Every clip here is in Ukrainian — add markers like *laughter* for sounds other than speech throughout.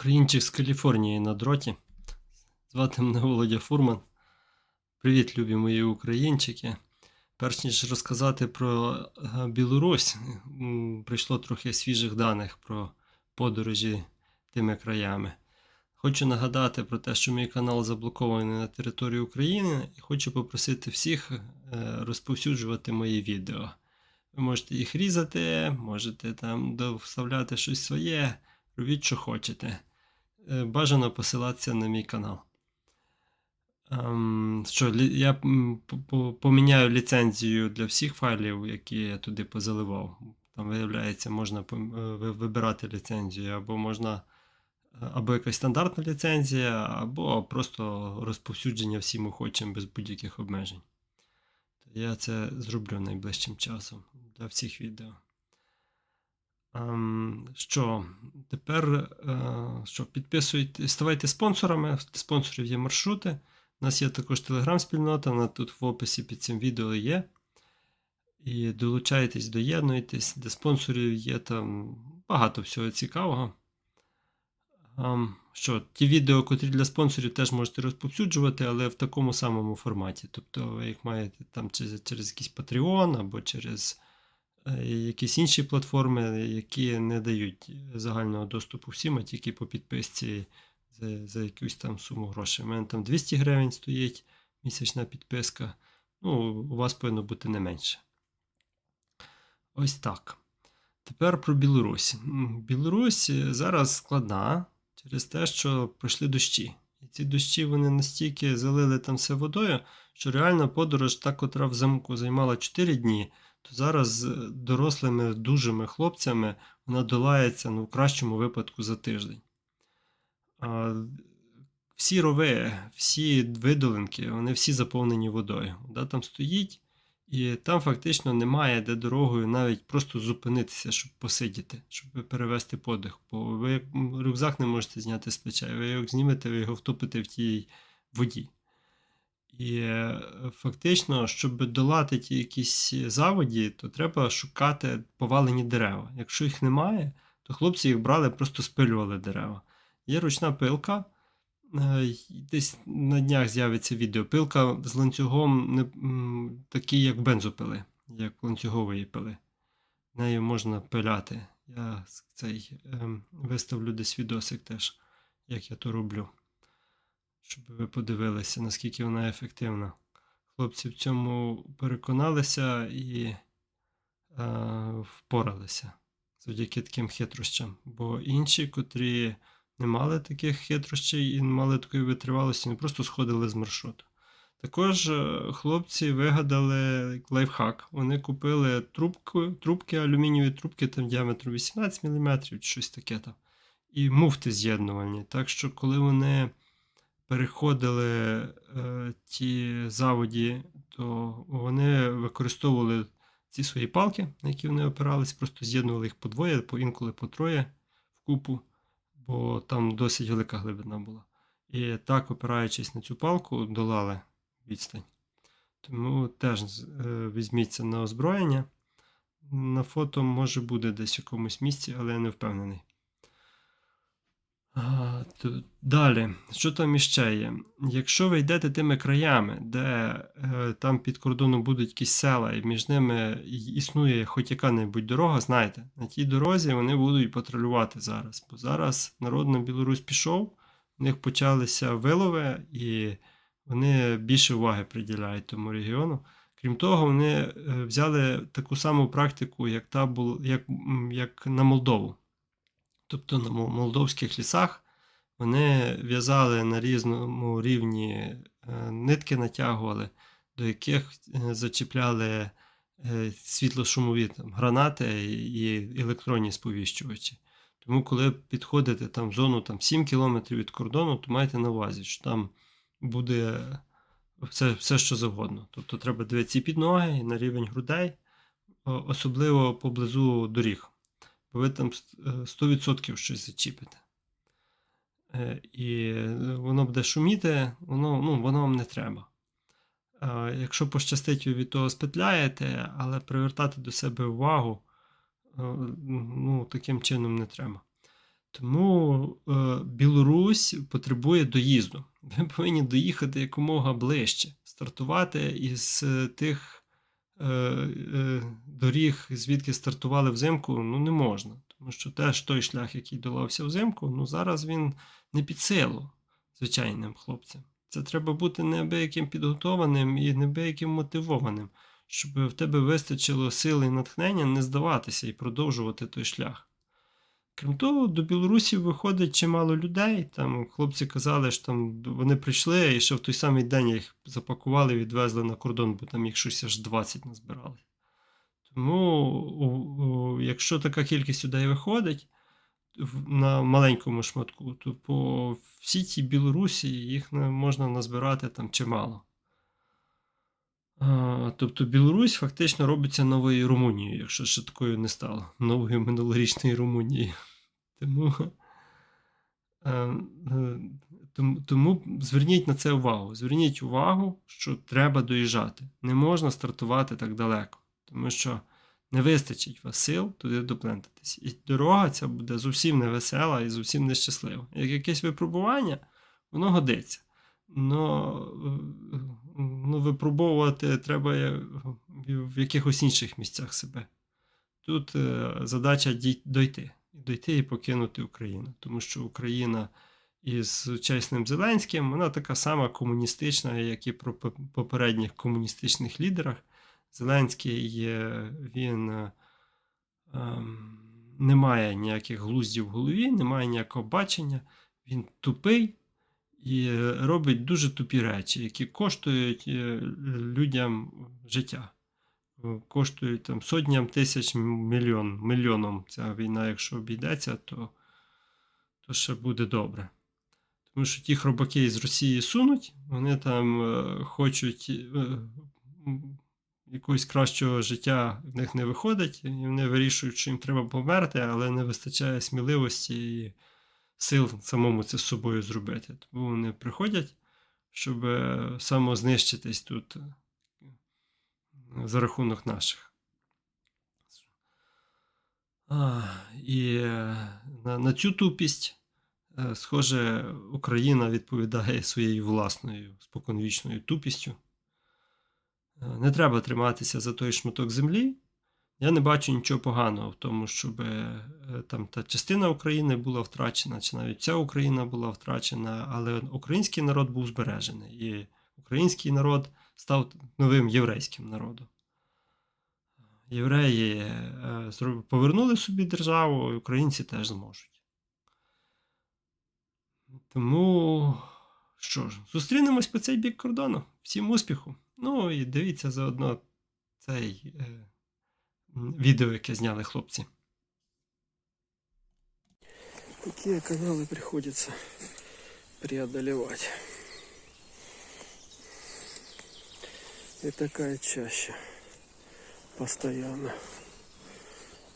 Українчик з Каліфорнії на дроті. Звати мене Володя Фурман. Привіт, любі мої українчики. Перш ніж розказати про е, Білорусь, прийшло трохи свіжих даних про подорожі тими краями. Хочу нагадати про те, що мій канал заблокований на території України, і хочу попросити всіх е, розповсюджувати мої відео. Ви можете їх різати, можете там вставляти щось своє, робіть, що хочете. Е, Бажано посилатися на мій канал. Ем, що, я поміняю ліцензію для всіх файлів, які я туди позаливав. Там, виявляється, можна е, ви- вибирати ліцензію, або можна е, або якась стандартна ліцензія, або просто розповсюдження всім охочим без будь-яких обмежень. Я це зроблю найближчим часом для всіх відео. Ем, що, тепер е, що, підписуйте, ставайте спонсорами. Спонсорів є маршрути. У нас є також телеграм-спільнота, вона тут в описі під цим відео є. І долучайтесь, доєднуйтесь. Для спонсорів є там багато всього цікавого. Ем, що, ті відео, котрі для спонсорів теж можете розповсюджувати, але в такому самому форматі. Тобто ви їх маєте там через, через якийсь Patreon або через якісь інші платформи, які не дають загального доступу всім, а тільки по підписці за, за якусь там суму грошей. У мене там 200 гривень стоїть місячна підписка. Ну, у вас повинно бути не менше. Ось так. Тепер про Білорусь. Білорусь е, зараз складна через те, що пройшли дощі. І ці дощі вони настільки залили там все водою, що реально подорож, та, котра в замку займала 4 дні, то зараз з дорослими дужими хлопцями вона долається ну, в кращому випадку за тиждень. А, всі рови, всі видолинки, вони всі заповнені водою. Вода там стоїть, і там фактично немає де дорогою навіть просто зупинитися, щоб посидіти, щоб перевести подих. Бо ви рюкзак не можете зняти з плеча. Ви як знімете, ви його втопите в тій воді. І е, фактично, щоб долати ті якісь заводі, то треба шукати повалені дерева. Якщо їх немає, то хлопці їх брали, просто спилювали дерева. Є ручна пилка. е, Десь на днях з'явиться відео. Пилка з ланцюгом не, м, такий, як бензопили, як ланцюгової пили. Нею можна пиляти. Я цей ем, виставлю десь відосик теж, як я то роблю. Щоб ви подивилися, наскільки вона ефективна. Хлопці в цьому переконалися і е, впоралися завдяки таким хитрощам. Бо інші, котрі не мали таких хитрощей і не мали такої витривалості, не просто сходили з маршруту. Також е, хлопці вигадали лайфхак. Вони купили трубку, трубки, алюмінієві трубки там діаметром 18 мм, чи щось таке там. І муфти з'єднувальні. Так що, коли вони переходили е, ті заводі, то вони використовували ці свої палки, на які вони опирались, просто з'єднували їх по двоє, по інколи по троє в купу, бо там досить велика глибина була. І так, опираючись на цю палку, долали відстань. Тому теж е, візьміть це на озброєння. На фото може буде десь в якомусь місці, але я не впевнений. То- Далі, що там іще є? Якщо ви йдете тими краями, де е, там під кордоном будуть якісь села, і між ними існує хоч яка-небудь дорога, знайте, на тій дорозі вони будуть патрулювати зараз. Бо зараз народ на Білорусь пішов, у них почалися вилови, і вони більше уваги приділяють тому регіону. Крім того, вони е, взяли таку саму практику, як, та бул, як, як на Молдову. Тобто на молдовських лісах вони в'язали на різному рівні е, нитки, натягували, до яких е, зачіпляли е, світлошумові там, гранати і електронні сповіщувачі. Тому, коли підходите там в зону там, 7 км від кордону, то майте на увазі, що там буде все, все що завгодно. Тобто треба дивитися під ноги, і на рівень грудей, особливо поблизу доріг. Бо ви там е, 100% щось зачіпите. Е, І воно буде шуміти, воно, ну, воно вам не треба. Е, Якщо пощастить, ви від того спетляєте, але привертати до себе увагу е, ну, таким чином не треба. Тому Білорусь потребує доїзду. Ви повинні доїхати якомога ближче, стартувати із тих доріг, звідки стартували взимку, ну не можна. Тому що теж той шлях, який долався взимку, ну зараз він не під силу звичайним хлопцям. Це треба бути неабияким підготованим і неабияким мотивованим, щоб в тебе вистачило сили і натхнення не здаватися і продовжувати той шлях. Крім того, до Білорусі виходить чимало людей. Там хлопці казали, що там вони прийшли і ще в той самий день їх запакували відвезли на кордон, бо там їх щось аж 20 назбирали. Тому, якщо така кількість людей виходить на маленькому шматку, то по всій тій Білорусі їх можна назбирати там чимало. Тобто Білорусь фактично робиться новою Румунією, якщо ще такою не стало. Новою минулорічною Румунією. Тому, е, е, тому, тому зверніть на це увагу. Зверніть увагу, що треба доїжджати. Не можна стартувати так далеко, тому що не вистачить вас сил туди доплентатись. І дорога ця буде зовсім невесела і зовсім нещаслива. Як якесь випробування, воно годиться. Но ну, випробовувати треба в якихось інших місцях себе. Тут е, задача дій- дойти. І покинути Україну. Тому що Україна із сучасним Зеленським, вона така сама комуністична, як і про попередніх комуністичних лідерах. Зеленський він е, ем, не має ніяких глуздів в голові, не має ніякого бачення. Він тупий і робить дуже тупі речі, які коштують е, людям життя. Коштують там сотням тисяч мільйон, мільйоном ця війна, якщо обійдеться, то, то ще буде добре. Тому що ті хробаки з Росії сунуть, вони там е, хочуть якогось кращого життя в них не виходить, і вони вирішують, що їм треба померти, але не вистачає сміливості і сил самому це з собою зробити. Тому вони приходять, щоб е, самознищитись тут е, за рахунок наших. А, і е, на, на цю тупість, схоже, Україна відповідає своєю власною споконвічною тупістю. Не треба триматися за той шматок землі. Я не бачу нічого поганого в тому, щоб е, там та частина України була втрачена, чи навіть ця Україна була втрачена, але український народ був збережений. І український народ став новим єврейським народом. Євреї е, повернули собі державу, і українці теж зможуть. Тому що ж, зустрінемось по цей бік кордону. Всім успіху! Ну і дивіться заодно цей е, відео, яке зняли хлопці. Какие каналы приходится преодолевать. И такая чаще постоянно.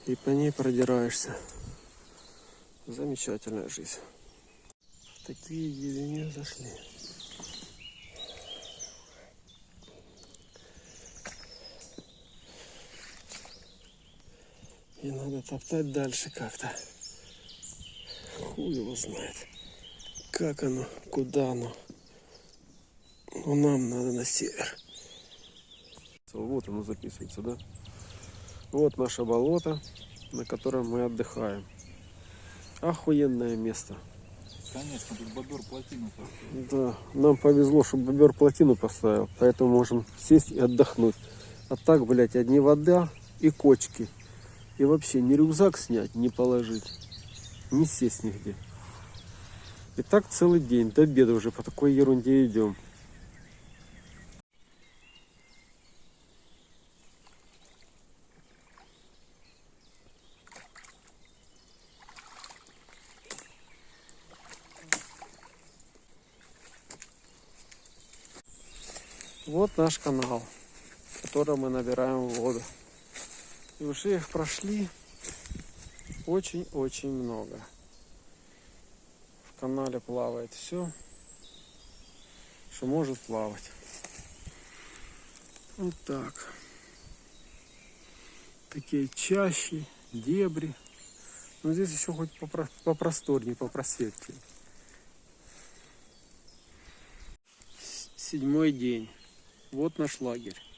И по ней продираешься. Замечательная жизнь. В такие деревни зашли. И надо топтать дальше как-то. Хуй его знает. Как оно, куда оно. Но нам надо на север. Вот оно записывается, да? Вот наше болото, на котором мы отдыхаем. Охуенное место. Конечно, тут бобер плотину поставил. Да, нам повезло, что бобер плотину поставил, поэтому можем сесть и отдохнуть. А так, блядь, одни вода и кочки. И вообще ни рюкзак снять, не положить, не сесть нигде. И так целый день, до обеда уже по такой ерунде идем. Вот наш канал, в котором мы набираем воду. И уже их прошли очень-очень много. В канале плавает все, что может плавать. Вот так. Такие чащи, дебри. Ну здесь еще хоть попро- попросторнее, попросветлее. Седьмой день. Вот наш лагерь.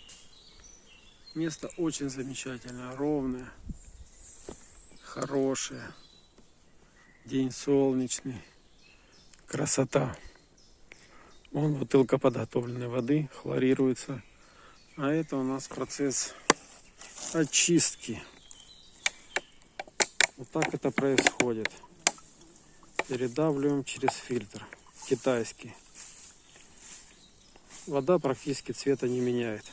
Место очень замечательное, ровное, хорошее. День солнечный. Красота. Вон бутылка подготовленной воды, хлорируется. А это у нас процесс очистки. Вот так это происходит. Передавливаем через фильтр. Китайский. Вода практически цвета не меняет.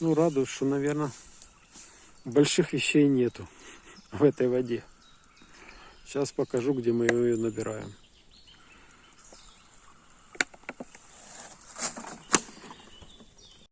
Ну, радует, что, наверное, больших вещей нету *laughs* в этой воде. Сейчас покажу, где мы ее набираем.